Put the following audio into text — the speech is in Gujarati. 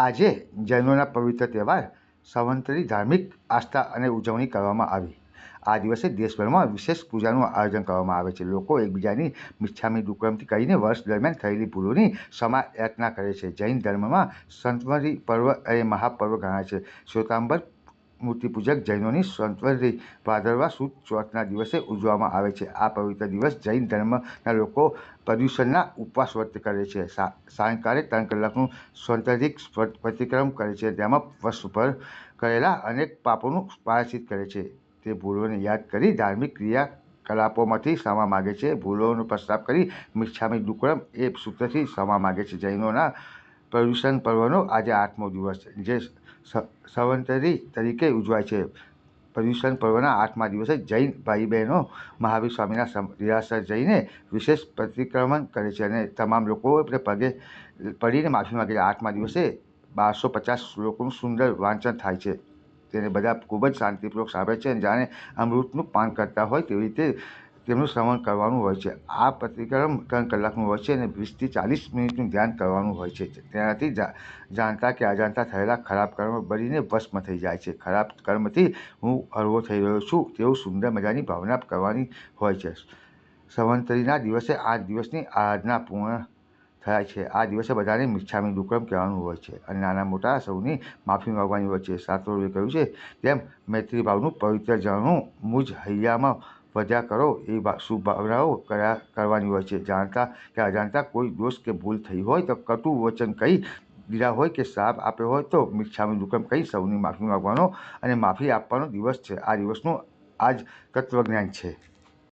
આજે જૈનોના પવિત્ર તહેવાર સંવંતરી ધાર્મિક આસ્થા અને ઉજવણી કરવામાં આવી. આ દિવસે દેશભરમાં વિશેષ પૂજાનું આયોજન કરવામાં આવે છે. લોકો એકબીજાની મિચ્છામી દુક્કડમથી કહીને વર્ષ દરમિયાન થયેલી ભૂલોની ક્ષમા યાચના કરે છે. જૈન ધર્મમાં સંતમરી પર્વ એ મહાપર્વ ગણાય છે. શ્વેતાંબર મૂર્તિપૂજક જૈનોની સ્વતંત્રી ભાદરવા સુદ ચોથના દિવસે ઉજવવામાં આવે છે. આ પવિત્ર દિવસ જૈન ધર્મના લોકો પર્યુષણના ઉપવાસ વ્રત કરે છે. સાયંકાળે ત્રણ કલાકનું સ્વતંત્રિક પ્રતિક્રમ કરે છે. તેમાં વર્ષભર કરેલા અનેક પાપોનું પ્રાયશ્ચિત કરે છે. તે ભૂલોને યાદ કરી ધાર્મિક ક્રિયાકલાપોમાંથી ક્ષમા માગે છે. ભૂલોનો પ્રસ્તાવ કરી મિચ્છામી દુક્કડમ એ સૂત્રથી ક્ષમા માગે છે. જૈનોના પર્યુષણ પર્વનો આજે આઠમો દિવસ છે. જે સંવંતરી તરીકે ઉજવાય છે. પર્યુષણ પર્વના આઠમા દિવસે જૈન ભાઈ બહેનો મહાવીર સ્વામીના રિયાસર જઈને વિશેષ પ્રતિક્રમણ કરે છે અને તમામ લોકો પગે, પડીને માફી માગે છે. આઠમા દિવસે બારસો પચાસ શ્લોકોનું સુંદર વાંચન થાય છે. તેને બધા ખૂબ જ શાંતિપૂર્વક સાંભળે છે અને જાણે અમૃતનું પાન કરતા હોય તેવી રીતે તેમનું શ્રવણ કરવાનું હોય છે. આ પ્રતિક્રમ ત્રણ કલાકનું હોય છે અને વીસથી ચાલીસ મિનિટનું ધ્યાન કરવાનું હોય છે. તેનાથી જાણતા કે અજાણતા થયેલા ખરાબ કર્મ બળીને વશમાં થઈ જાય છે. ખરાબ કર્મથી હું હળવો થઈ રહ્યો છું તેવું સુંદર મજાની ભાવના કરવાની હોય છે. સંવંતરીના દિવસે આ દિવસની આરાધના પૂર્ણ થાય છે. આ દિવસે બધાને મિચ્છામી દુક્કડમ કહેવાનું હોય છે અને નાના મોટા સૌની માફી માગવાની હોય છે. શાસ્ત્રોએ કહ્યું છે, તેમ મૈત્રી ભાવનું પવિત્ર જણું મુજ હૈયામાં વધ્યા કરો, એ શુભ ભાવનાઓ કર્યા, કરવાની હોય છે. જાણતા કે અજાણતા કોઈ દોષ કે ભૂલ થઈ હોય તો કટુ વચન કહી દીધા હોય કે શ્રાપ આપ્યો હોય તો મિચ્છામી દુકમ કહી સૌની માફી માગવાનો અને માફી આપવાનો દિવસ છે. આ દિવસનું આજ તત્વજ્ઞાન છે.